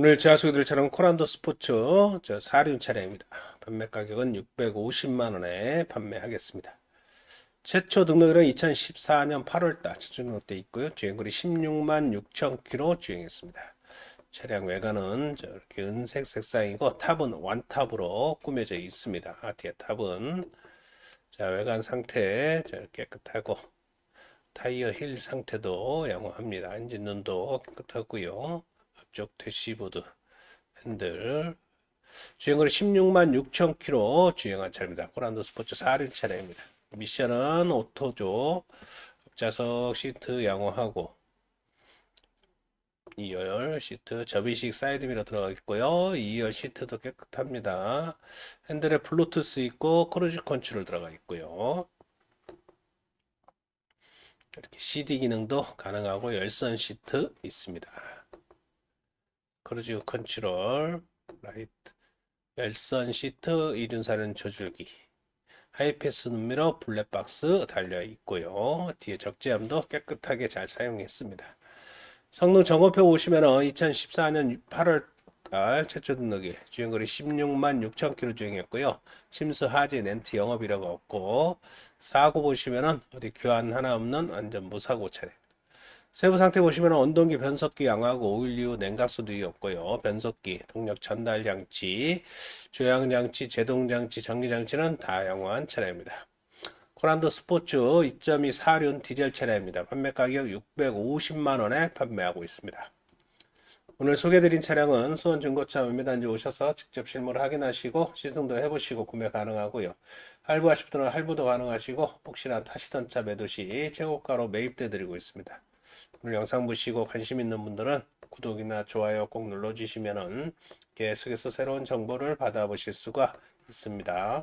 오늘 차량은 코란도 스포츠 저 사륜 차량입니다. 판매 가격은 650만 원에 판매하겠습니다. 최초 등록일은 2014년 8월달 최초 등록돼 있고요. 주행거리 16만 6천 킬로 주행했습니다. 차량 외관은 저렇게 은색 색상이고 탑은 완탑으로 꾸며져 있습니다. 아, 뒤에 탑은 자 외관 상태 깨끗하고 타이어 힐 상태도 양호합니다. 엔진눈도 깨끗하고요. 앞쪽 대시보드 핸들 주행거리 16만 6천 킬로 주행한 차량입니다. 코란도 스포츠 4륜 차량입니다. 미션은 오토조 앞좌석 시트 양호하고 2열 시트 접이식 사이드미러 들어가 있고요. 2열 시트도 깨끗합니다. 핸들에 블루투스 있고 크루즈 컨트롤 들어가 있고요. 이렇게 CD 기능도 가능하고 열선 시트 있습니다. 크루즈 컨트롤, 라이트, 열선 시트, 이륜사륜 조절기, 하이패스 눈미러, 블랙박스 달려 있고요. 뒤에 적재함도 깨끗하게 잘 사용했습니다. 성능 점검표 보시면 2014년 8월 달 최초 등록일 주행거리 16만 6천 킬로 주행했고요. 침수 하지 렌트 영업이라고 없고 사고 보시면은 어디 교환 하나 없는 완전 무사고 차량. 세부 상태 보시면 원동기 변속기 양하고 오일 이후 냉각수도 없고요. 변속기, 동력 전달 장치, 조향 장치, 제동 장치, 전기 장치는 다 양호한 차량입니다. 코란도 스포츠 2.2 4륜 디젤 차량입니다. 판매 가격 650만 원에 판매하고 있습니다. 오늘 소개드린 차량은 수원 중고차 매매단지 오셔서 직접 실물을 확인하시고 시승도 해보시고 구매 가능하고요. 할부하실 분은 할부도 가능하시고 혹시나 타시던 차 매도 시 최고가로 매입돼 드리고 있습니다. 오늘 영상 보시고 관심 있는 분들은 구독이나 좋아요 꼭 눌러주시면은 계속해서 새로운 정보를 받아보실 수가 있습니다.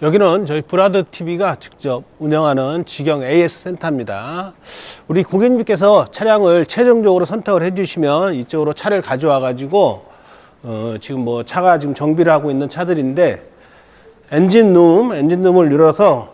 여기는 저희 브라더 TV가 직접 운영하는 직영 AS 센터입니다. 우리 고객님께서 차량을 최종적으로 선택을 해주시면 이쪽으로 차를 가져와 가지고 어, 지금 뭐 차가 지금 정비를 하고 있는 차들인데 엔진룸, 엔진룸을 열어서